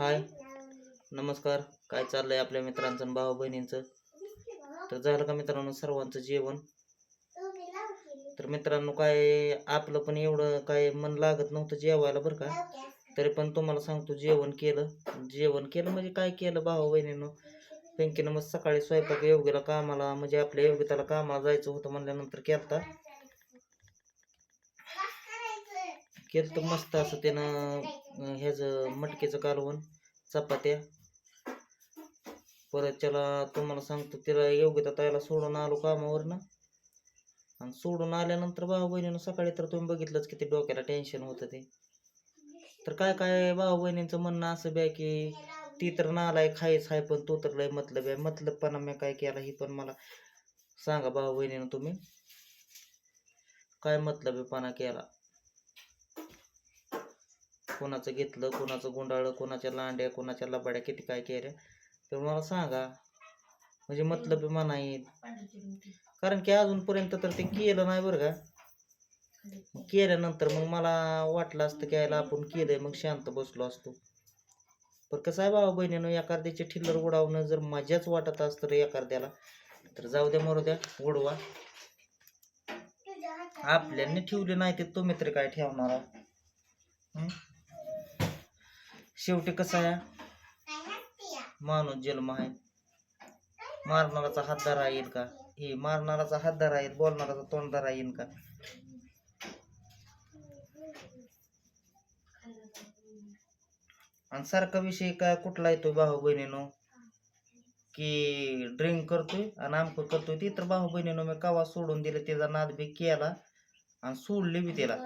हाय. नमस्कार. काय चाललंय आपल्या मित्रांचं आणि भाऊ बहिणींचं? तर झालं का मित्रांनो सर्वांचं जेवण? तर मित्रांनो काय आपलं पण एवढं काय मन लागत नव्हतं जेवायला बरं का? तरी पण तुम्हाला सांगतो जेवण केलं. जेवण केलं म्हणजे काय केलं भाऊ बहिणीनं? पिंकीनं मग सकाळी स्वयंपाक योग्यला कामाला म्हणजे आपल्या योग्यताला कामाला जायचं होतं म्हणल्यानंतर केलता. केलं तर मस्त असं त्यानं ह्याचं मटकेचं कालवण चपात्या. परत त्याला तुम्हाला सांगतो तिला योग्यता ताईला सोडून आलो कामावरनं. आणि सोडून आल्यानंतर भाऊ बहिणीनं सकाळी तर तुम्ही बघितलंच की ते डोक्याला टेन्शन होतं ते. तर काय काय भाऊ बहिणींचं म्हणणं असं बी आहे की ती तर नालाय खायच आहे पण तो तर लय मतलब आहे. मतलब पण मी काय केला ही पण मला सांगा भाऊ बहिणीनं तुम्ही. काय मतलब आहे पणा केला? कोणाचं घेतलं कोणाचं गुंडाळलं कोणाच्या लांड्या कोणाच्या लबाड्या किती काय केल्या तर मला सांगा. म्हणजे मतलब म्हणा कारण की अजूनपर्यंत तर ते केलं नाही बरं का. मग केल्यानंतर मग मला वाटलं असतं की यायला आपण केलंय मग शांत बसलो असतो. पण कसं आहे भावा बहिणीनं एखाद्याचे ठिल्लर उडावणं जर मजाच वाटत असतं तर एखाद्याला तर जाऊ द्या मरू द्या उडवा. आपल्याने ठेवले नाही ते तुम्ही तरी काय ठेवणार शेवटी कसं आहे? माणूस जन्म आहे. मारणाराचा हातदार येईल का? हे मारणाराचा हातदार येईल बोलणाराचा तोंडदार येईल का? आणि सारखा विषय काय कुठला येतो भाऊ बहिणीनो? की ड्रिंक करतोय आणि आमकं करतोय ती तर भाऊ बहिणीनो मी कवा सोडून दिलं त्याचा नाद बी केला आणि सोडली बी त्याला.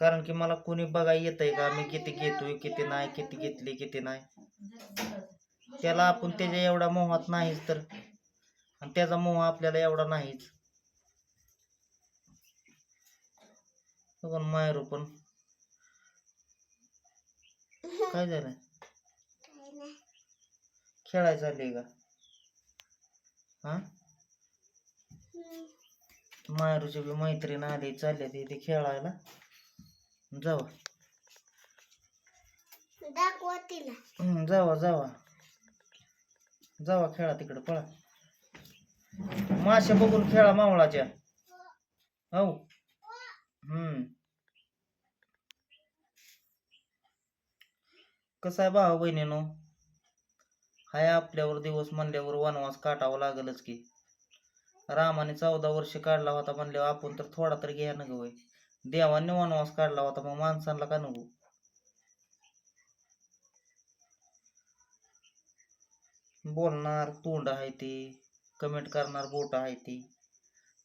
कारण की मला कोणी बघा येत आहे का? मी किती घेतोय किती नाही किती घेतली किती नाही. त्याला आपण त्याच्या एवढा मोहात नाहीच तर. आणि त्याचा मोह आपल्याला एवढा नाहीच. पण मायरू पण. काय झालं खेळायला चालली का? हा? मायरूची बी मैत्रीण आली चालली ती खेळायला. जावा. दाखवा तिला. हम्म, जावा जावा. जावा खेळा तिकडं पळा. माशा बघून खेळा मावळाच्या. हो हम्म. कसं आहे भाऊ बहिणीनो? हाय आपल्यावर दिवस म्हणल्यावर वनवास काटावा लागलच की. रामाने चौदा वर्ष काढला होता म्हणल्यावर आपण तर थोडा तर घ्या ना गं देवाने वनवास काढला होता मग माणसांना का नको? बोलणार तोंड आहे ते कमेंट करणार बोट आहे ते.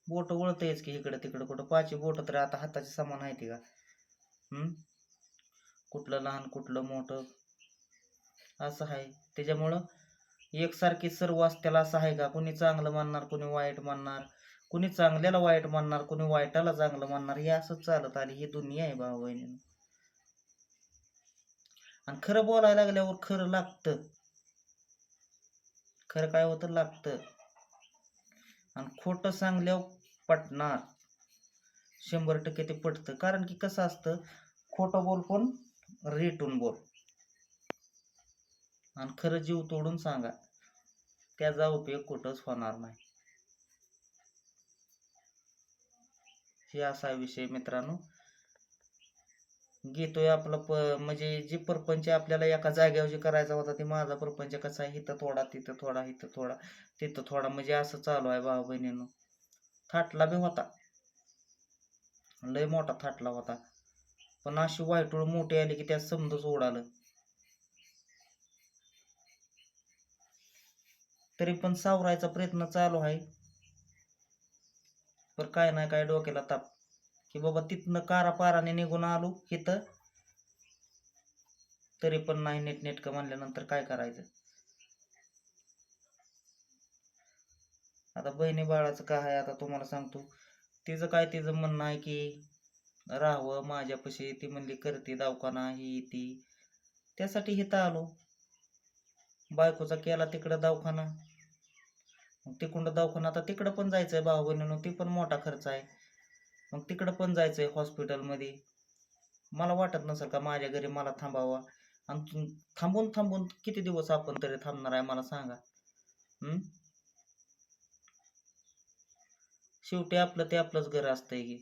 बोट वळतयच की इकडं तिकडं कुठं पाचही बोट तर आता हाताचे समान आहे ती का? हम्म? कुठलं लहान कुठलं मोठं? असं आहे. त्याच्यामुळं एकसारखी सर्व असत्याला असं आहे का? कोणी चांगलं मानणार कोणी वाईट मानणार? कुणी चांगल्याला वाईट म्हणणार कुणी वाईटाला चांगलं म्हणणार हे असंच चालत आली ही दुनिया आहे भाऊ बहिणी. आणि खरं बोलायला लागल्यावर खरं लागतं. खरं काय होतं? लागतं. आणि खोटं सांगल्यावर पटणार. शंभर टक्के ते पटतं. कारण की कसं असतं? खोटं बोल पण रेटून बोल. आणि खरं जीव तोडून सांगा. त्याचा उपयोग कुठंच होणार नाही. हे असा विषय मित्रांनो. घेतोय आपलं प म्हणजे जे परपंच आपल्याला एका जागेवर जे करायचा होता ते माझा परपंच कसा आहे? इथं थोडा तिथं थोडा इथं थोडा तिथं थोडा म्हणजे असं चालू आहे भाऊ बहिणीनं. थाटला बी होता. लय मोठा थाटला होता. पण अशी वाईटोळ मोठी आली की त्यात समजच उडालं. तरी पण सावरायचा प्रयत्न चालू आहे. पण काय नाही काय डोक्याला ताप. की बाबा तिथनं कारा पाराने निघून आलो इथं. तरी पण नाही नेट नेटकं म्हणल्यानंतर काय करायचं? आता बहिणी बाळाचं काय आहे आता तुम्हाला सांगतो. तिचं काय तिचं म्हणणं आहे की राहावं माझ्यापाशी ती म्हणली करते दवाखाना ही ती. त्यासाठी इथं आलो. बायकोचा केला तिकडं दवाखाना. तिकडं दवाखाना आता तिकडं पण जायचं भाऊ बहिणीनं ते पण मोठा खर्च आहे. मग तिकडं पण जायचं आहे हॉस्पिटलमध्ये. मला वाटत नसेल का माझ्या घरी मला थांबावा. आणि थांबून थांबून किती दिवस आपण तरी थांबणार आहे मला सांगा. शेवटी आपलं ते आपलंच घर असतंय की.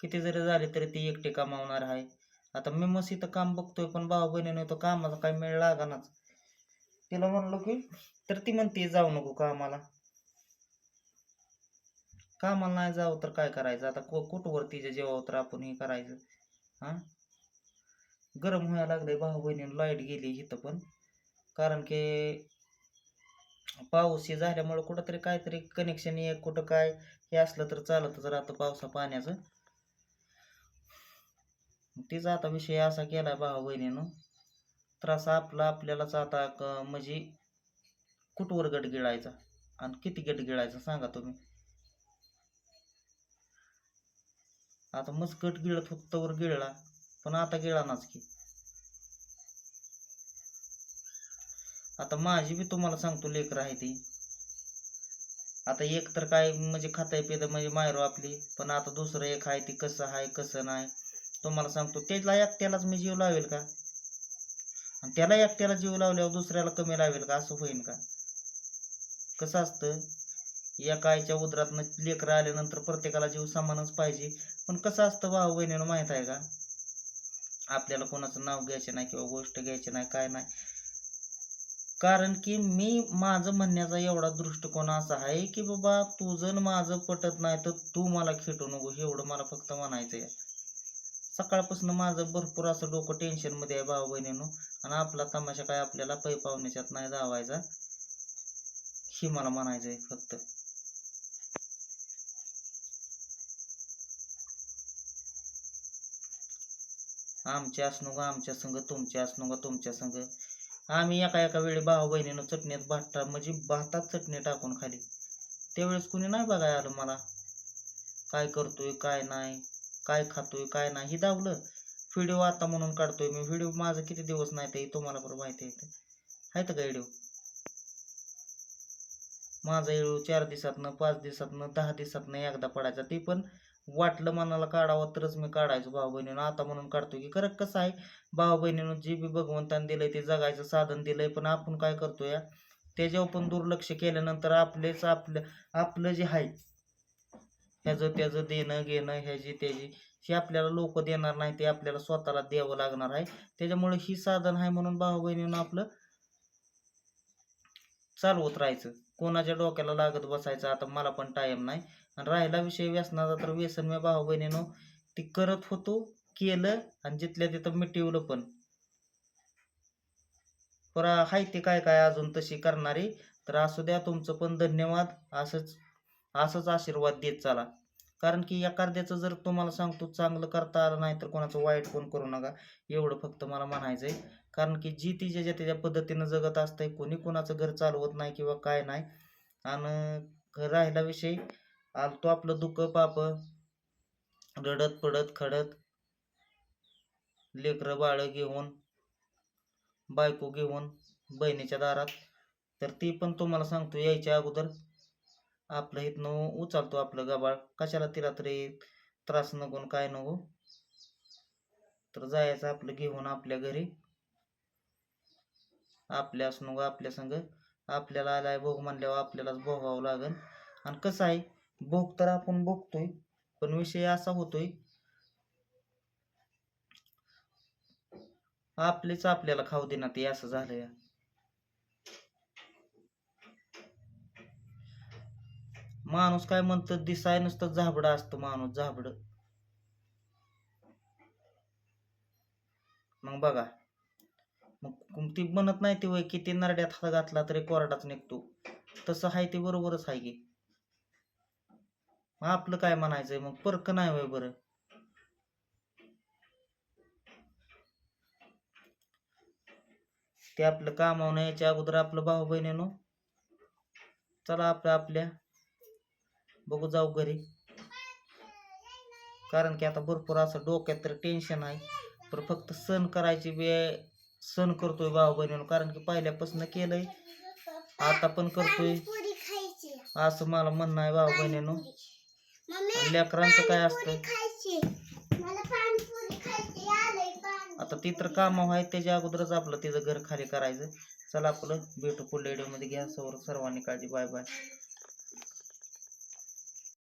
किती जरी झाले तरी ती एकटी कमावणार आहे. आता मी मस्त इथं काम बघतोय पण भाऊ बहिणीने तो कामाचा काही मेळ लागानाच. तिला म्हणलो की तर ती म्हणते जाऊ नको कामाला. कामाला नाही जाऊ तर काय करायचं? आता को कुठवर तिच्या जेव्हा तर आपण हे करायचं? हा? गरम व्हायला लागले भाऊ बहिणीनं लाइट गेली इथं पण. कारण की पाऊस हे झाल्यामुळं कुठंतरी काहीतरी कनेक्शन आहे कुठं काय हे असलं तर चालतच राहतं पावसा पाण्याचं. तिचा आता विषय असा केलाय भाऊ बहिणीनं. त्रास आपला आपल्यालाच आता क- म्हणजे कुठवर गट गिळायचा आणि किती गट गिळायचा सांगा तुम्ही. आता मस्त गट गिळत फक्त वर गिळला पण आता गिळानाच की. आता माझी बी तुम्हाला सांगतो लेकर आहे ती. आता एक तर काय म्हणजे खाताय पिता म्हणजे मायरो आपली पण आता दुसरं एक आहे ती कसं आहे कसं नाही. तुम्हाला सांगतो त्याला एकट्यालाच मी जीव लावेल का? आणि त्याला एकट्याला जीव लावल्यावर दुसऱ्याला कमी लावेल का? असं होईल का? कसं असतं? एका आईच्या उदरातनं लेकरं आल्यानंतर प्रत्येकाला जीव समानच पाहिजे. पण कसं असतं भाऊ बहिणीनं माहीत आहे का? आपल्याला कोणाचं नाव घ्यायचं नाही किंवा गोष्ट घ्यायची नाही काय नाही. कारण की मी माझं म्हणण्याचा एवढा दृष्टिकोन असा आहे की बाबा तुझं माझं पटत नाही तर तू मला खेटू नको. एवढं मला फक्त म्हणायचं आहे सकाळपासून माझं भरपूर असं डोकं टेन्शनमध्ये आहे भाऊ बहिणीनं. आणि आपला तमाशा काय आपल्याला पै पाहुण्याच्यात नाही धावायचा. हे मला म्हणायचं आहे फक्त. आमचे असणं ग आमच्या संग तुमचे असणं ग तुमच्या संग. आम्ही एका एका वेळी भाऊ बहिणीनं चटणीत भात म्हणजे भातात चटणी टाकून खाली. त्यावेळेस कुणी नाही बघायला आलं मला. काय करतोय काय नाही. काय खातोय काय नाही हे दावलं व्हिडिओ आता म्हणून काढतोय मी. व्हिडिओ माझं किती दिवस नाही ते तुम्हाला बरं माहिती आहे आहेत का व्हिडिओ माझा व्हिडिओ चार दिवसातनं पाच दिवसातनं दहा दिवसातनं एकदा पडायचा. ते पण वाटलं मनाला काढावं तरच मी काढायचो भाऊ बहिणीनं आता म्हणून काढतो की खरं कसं आहे भाऊ बहिणीनं जे बी भगवंतानं दिलंय ते जगायचं साधन दिलंय पण आपण काय करतोय त्याच्यावर पण दुर्लक्ष केल्यानंतर आपलेच आपलं आपलं जे आहे ह्याचं त्याचं देणं घेणं ह्याची त्याची हे आपल्याला लोक देणार नाही ते आपल्याला स्वतःला द्यावं लागणार आहे. त्याच्यामुळे ही साधन आहे म्हणून भाऊ बहिणीनं आपलं चालवत राहायचं. कोणाच्या डोक्याला लागत बसायचं आता मला पण टाइम नाही. आणि राहिला विषय व्यसनाचा तर व्यसन मी भाऊ बहिणीनं ती करत होतो केलं आणि जिथल्या तिथं मिटवलं पण. पर आहे ते काय काय अजून तशी करणारी. तर असू द्या तुमचं पण धन्यवाद. असंच असंच आशीर्वाद देत चला. कारण की एखाद्याचं जर तुम्हाला सांगतो चांगलं करता आलं नाही तर कोणाचं वाईट कोण करू नका. एवढं फक्त मला म्हणायचं आहे कारण की जी ती ज्याच्या त्याच्या पद्धतीनं जगत असतंय कोणी कोणाचं घर चालवत नाही किंवा काय नाही आणि राहिला विषय आलतो आपलं दुःख पाप रडत पडत खडत लेकरं बाळं घेऊन बायको घेऊन बहिणीच्या दारात. तर ती पण तुम्हाला सांगतो यायच्या अगोदर आपलं इथनं उचलतो आपलं गबाळ. कशाला तिला तरी त्रास नको काय नको? तर जायचं आपलं घेऊन आपल्या घरी. आपल्या नको आपल्या संग. आपल्याला आलाय भोग म्हणल्यावर आपल्यालाच भोगावं लागेल. आणि कसं आहे भोग तर आपण भोगतोय पण विषय असा होतोय आपलेच आपल्याला खाऊ देणार ते असं झालंय. माणूस काय म्हणतो दिसाय नुसतं झाबडं असतं माणूस झाबड. मग बघा. मग ती म्हणत नाही ती वय किती नरड्यात हात घातला तरी कोरडाच निघतो. तसं आहे ते बरोबरच आहे की. मग आपलं काय म्हणायचंय? मग परक नाही वय बरं. ते आपलं कामावून याच्या अगोदर आपलं भाऊ बहिणीनो चला आपल्या आपल्या बघू जाऊ घरी. कारण की आता भरपूर असं डोक्यात तर टेन्शन आहे. तर फक्त सण करायची वेळ सण करतोय भाऊ बहिणीनं. कारण की पहिल्यापासून केलंय. आता पण करतोय. असं मला म्हणणं आहे भाऊ बहिणीनं. लेकरांचं काय असतं? आता ती तर कामं आहेत. त्याच्या अगोदरच आपलं तिचं घर खाली करायचं. चला आपलं भेटू पुढल्या व्हिडिओमध्ये घ्या सर्वांनी काळजी. Bye bye.